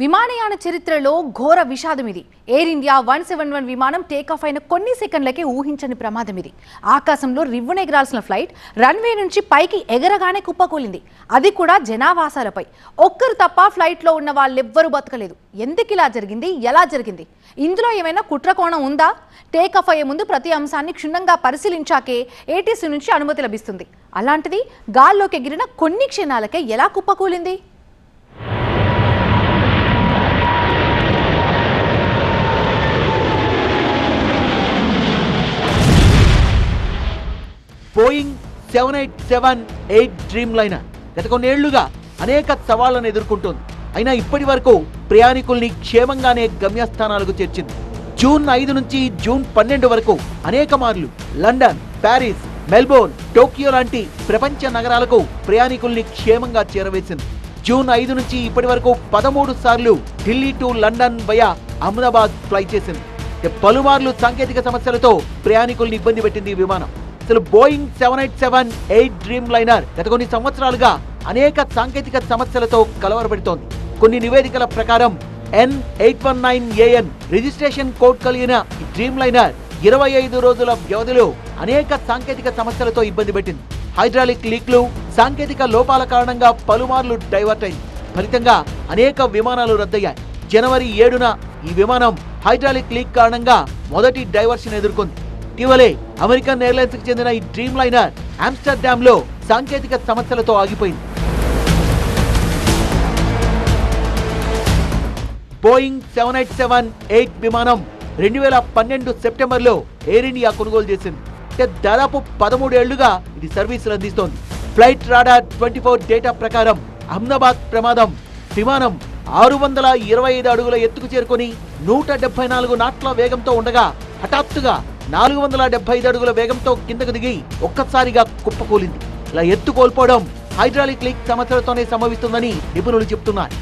విమానయాన చరిత్రలో ఘోర విషాదం ఇది Air India one seven one విమానం టేకాఫ్ అయిన కొన్ని సెకండ్లకే ఊహించని ప్రమాదం ఇది ఆకాశంలో రివ్వున ఎగరాల్సిన ఫ్లైట్ రన్వే నుంచి పైకి ఎగరగానే కుప్పకూలింది అది కూడా జనావాసాలపై. ఒక్కరు తప్ప ఫ్లైట్లో ఉన్న వాళ్ళెవ్వరూ బతకలేదు. ఎందుకు ఇలా జరిగింది? ఎలా జరిగింది? ఇందులో ఏమైనా కుట్రకోణం ఉందా? టేకాఫ్ అయ్యే ముందు ప్రతి అంశాన్ని క్షుణ్ణంగా పరిశీలించాకే ఏటీసీ నుంచి అనుమతి లభిస్తుంది. అలాంటిది గాల్లోకి ఎగిరిన కొన్ని క్షణాలకే ఎలా కుప్పకూలింది Boeing seven eight seven eight Dreamliner గత కొన్నేళ్ళుగా అనేక సవాళ్ళను ఎదుర్కొంటోంది. అయినా ఇప్పటి వరకు ప్రయాణికుల్ని క్షేమంగానే గమ్యస్థానాలకు చేర్చింది. జూన్ ఐదు నుంచి జూన్ పన్నెండు వరకు అనేక మార్లు లండన్ ప్యారిస్ మెల్బోర్న్ టోక్యో లాంటి ప్రపంచ నగరాలకు ప్రయాణికుల్ని క్షేమంగా చేరవేసింది. జూన్ ఐదు నుంచి ఇప్పటి వరకు పదమూడు సార్లు Delhi to London via Ahmedabad fly చేసింది. పలుమార్లు సాంకేతిక సమస్యలతో ప్రయాణికుల్ని ఇబ్బంది పెట్టింది విమానం. అసలు Boeing seven eight seven eight Dreamliner. గత కొన్ని సంవత్సరాలుగా అనేక సాంకేతిక సమస్యలతో కలవరపెడుతోంది. కొన్ని నివేదికల ప్రకారం N eight one nine AN registration code కలిగిన డ్రీమ్ లైనర్ ఇరవై ఐదు రోజుల వ్యవధిలో అనేక సాంకేతిక సమస్యలతో ఇబ్బంది పెట్టింది. హైడ్రాలిక్ లీక్లు సాంకేతిక లోపాల కారణంగా పలుమార్లు డైవర్ట్ అయింది. ఫలితంగా అనేక విమానాలు రద్దయ్యాయి. జనవరి ఏడున ఈ విమానం హైడ్రాలిక్ లీక్ కారణంగా మొదటి డైవర్షన్ ఎదుర్కొంది. ఇటీవలే అమెరికన్ ఎయిర్లైన్స్కి చెందిన ఈ డ్రీమ్ లైనర్ ఆమ్స్టర్డామ్లో సాంకేతిక సమస్యలతో ఆగిపోయింది. Boeing seven eight seven eight విమానం రెండు వేల పన్నెండు సెప్టెంబర్లో ఎయిర్ ఇండియా కొనుగోలు చేసింది. అంటే దాదాపు పదమూడేళ్ళుగా ఇది సర్వీసులు అందిస్తోంది. Flight radar twenty four data ప్రకారం అహ్మదాబాద్ ప్రమాదం విమానం ఆరు వందల ఇరవై ఐదు అడుగుల ఎత్తుకు చేరుకొని నూట డెబ్బై నాలుగు నాట్ల వేగంతో ఉండగా హఠాత్తుగా నాలుగు వందల డెబ్బై ఐదు అడుగుల వేగంతో కిందకు దిగి ఒక్కసారిగా కుప్పకూలింది. ఇలా ఎత్తు కోల్పోవడం హైడ్రాలిక్ లీక్ సమస్యలతోనే సంభవిస్తుందని నిపుణులు చెబుతున్నారు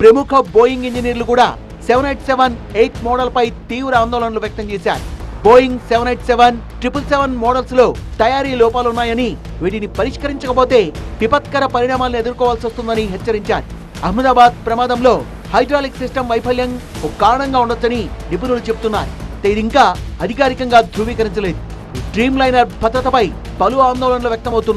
ప్రముఖ బోయింగ్ ఇంజనీర్లు కూడా సెవెన్ ఎయిట్ సెవెన్ ఎయిట్ మోడల్పై తీవ్ర ఆందోళనలు వ్యక్తం చేశారు. Boeing seven eight seven triple seven మోడల్స్లో తయారీ లోపాలున్నాయని వీటిని పరిష్కరించకపోతే విపత్కర పరిణామాలను ఎదుర్కోవాల్సి వస్తుందని హెచ్చరించారు. అహ్మదాబాద్ ప్రమాదంలో హైడ్రాలిక్ సిస్టమ్ వైఫల్యం ఒక కారణంగా ఉండొచ్చని నిపుణులు చెబుతున్నారు అయితే ఇది ఇంకా అధికారికంగా ధృవీకరించలేదు. డ్రీమ్ లైనర్ భద్రతపై పలు ఆందోళనలు వ్యక్తమవుతున్నాయి.